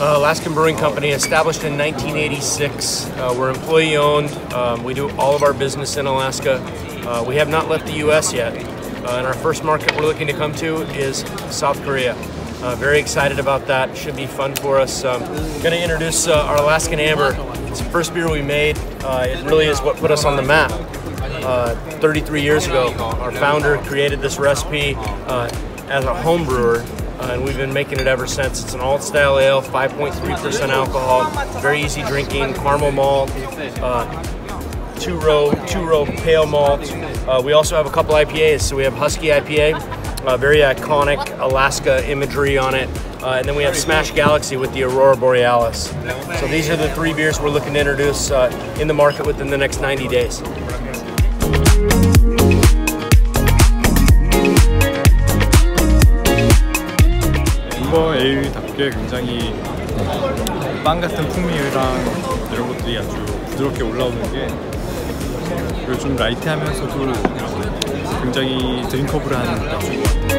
Uh, Alaskan Brewing Company, established in 1986. Uh, we're employee owned. Um, we do all of our business in Alaska. Uh, we have not left the U.S. yet. Uh, and our first market we're looking to come to is South Korea. Uh, very excited about that. Should be fun for us. Um, going to introduce uh, our Alaskan Amber. It's the first beer we made. it really is what put us on the map. 33 years ago, our founder created this recipe as a home brewer uh, and we've been making it ever since. It's an alt style ale, 5.3% alcohol, very easy drinking, caramel malt, uh, two row two row pale malt. Uh, we also have a couple IPAs. So we have Husky IPA, uh, very iconic Alaska imagery on it. Uh, and then we have Smash Galaxy with the Aurora Borealis. So these are the three beers we're looking to introduce uh, in the market within the next 90 days. 햄버 에일답게 굉장히 빵 같은 풍미랑 이런 것들이 아주 부드럽게 올라오는 게 그리고 좀 라이트하면서도 굉장히 드링커블한